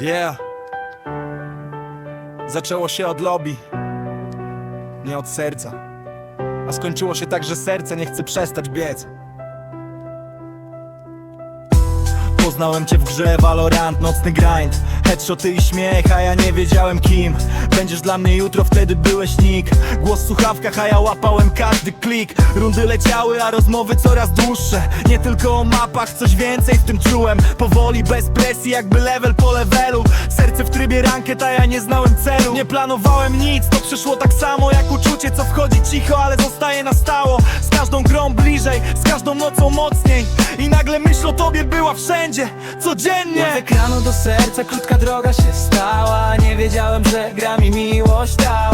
Yeah. Zaczęło się od lobby, nie od serca. A skończyło się tak, że serce nie chce przestać biec. Poznałem cię w grze Valorant, nocny grind. Headshoty i śmiech, a ja nie wiedziałem kim. Będziesz dla mnie jutro, wtedy byłeś nick. Głos w słuchawkach, a ja łapałem każdy klik. Rundy leciały, a rozmowy coraz dłuższe. Nie tylko o mapach, coś więcej w tym czułem. Powoli, bez presji, jakby level po levelu. Serce w trybie ranket, a ja nie znałem celu. Nie planowałem nic, to przyszło tak samo jak uczucie Co wchodzi cicho, ale zostaje na stało. Z każdą grą bliżej, z każdą nocą mocniej I nagle myśl o tobie była wszędzie, codziennie. Od ekranu do serca krótka droga się stała. Nie wiedziałem, że gra mi miłość dała. Z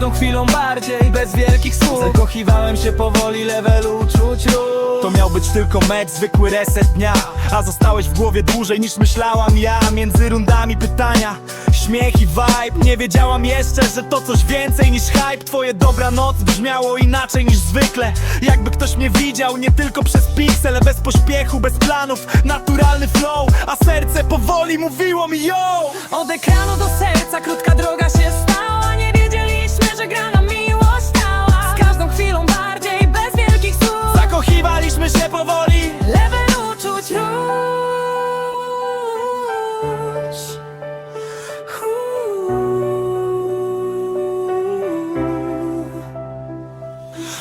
każdą chwilą bardziej, bez wielkich słów. Zakochiwałem się powoli, level uczuć rósł. To miał być tylko mecz, zwykły reset dnia. A zostałeś w głowie dłużej niż myślałam ja. Między rundami pytania, śmiech i vibe. Nie wiedziałam jeszcze, że to coś więcej niż hype. Twoje dobranoc brzmiało inaczej niż zwykle. Jakby ktoś mnie widział, nie tylko przez piksel Bez pośpiechu, bez planów, naturalny flow A serce powoli mówiło mi yo. Od ekranu do serca krótka droga się się powoli. Level uczuć róż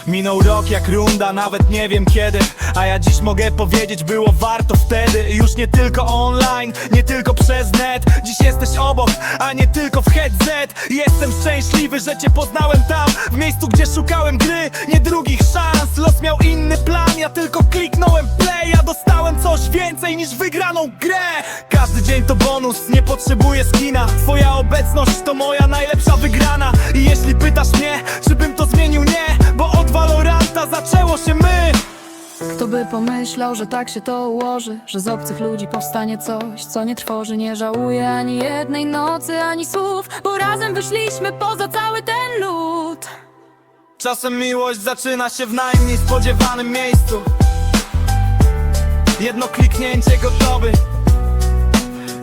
Minął rok jak runda, nawet nie wiem kiedy. A ja dziś mogę powiedzieć, było warto wtedy. Już nie tylko online, nie tylko przez net. Dziś jesteś obok, a nie tylko w headset. Jestem szczęśliwy, że cię poznałem tam W miejscu, gdzie szukałem gry, nie drugich szans Los miał inny plan, ja tylko kliknąłem play Ja dostałem coś więcej niż wygraną grę. Każdy dzień to bonus, nie potrzebuję skina. Twoja obecność to moja najlepsza wygrana. I jeśli pytasz mnie, czy bym to zmienił, nie Bo od Valoranta zaczęło się my. Kto by pomyślał, że tak się to ułoży Że z obcych ludzi powstanie coś, co nie trwoży Nie żałuję ani jednej nocy, ani słów Bo razem wyszliśmy poza cały ten lód Czasem miłość zaczyna się w najmniej spodziewanym miejscu. Jedno kliknięcie gotowy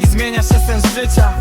I zmienia się sens życia